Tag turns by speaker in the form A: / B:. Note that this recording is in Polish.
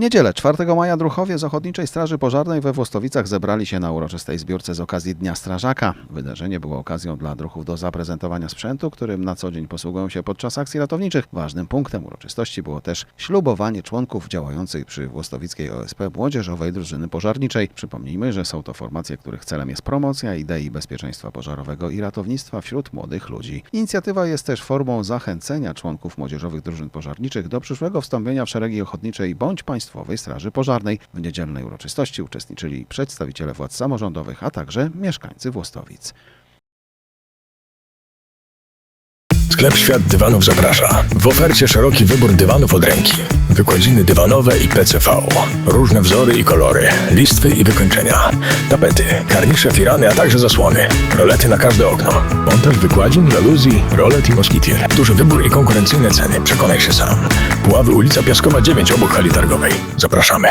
A: niedzielę 4 maja druchowie z Ochotniczej Straży Pożarnej we Włostowicach zebrali się na uroczystej zbiórce z okazji Dnia Strażaka. Wydarzenie było okazją dla druchów do zaprezentowania sprzętu, którym na co dzień posługują się podczas akcji ratowniczych. Ważnym punktem uroczystości było też ślubowanie członków działającej przy Włostowickiej OSP Młodzieżowej Drużyny Pożarniczej. Przypomnijmy, że są to formacje, których celem jest promocja idei bezpieczeństwa pożarowego i ratownictwa wśród młodych ludzi. Inicjatywa jest też formą zachęcenia członków młodzieżowych drużyn pożarniczych do przyszłego wstąpienia w szeregi ochotniczej bądź Państwowej Straży Pożarnej. W niedzielnej uroczystości uczestniczyli przedstawiciele władz samorządowych, a także mieszkańcy Włostowic.
B: Sklep Świat Dywanów zaprasza. W ofercie szeroki wybór dywanów od ręki. Wykładziny dywanowe i PCV. Różne wzory i kolory. Listwy i wykończenia. Tapety, karnisze, firany, a także zasłony. Rolety na każde okno. Montaż wykładzin, żaluzji, rolet i moskitier. Duży wybór i konkurencyjne ceny. Przekonaj się sam. Puławy ulica Piaskowa 9 obok hali targowej. Zapraszamy.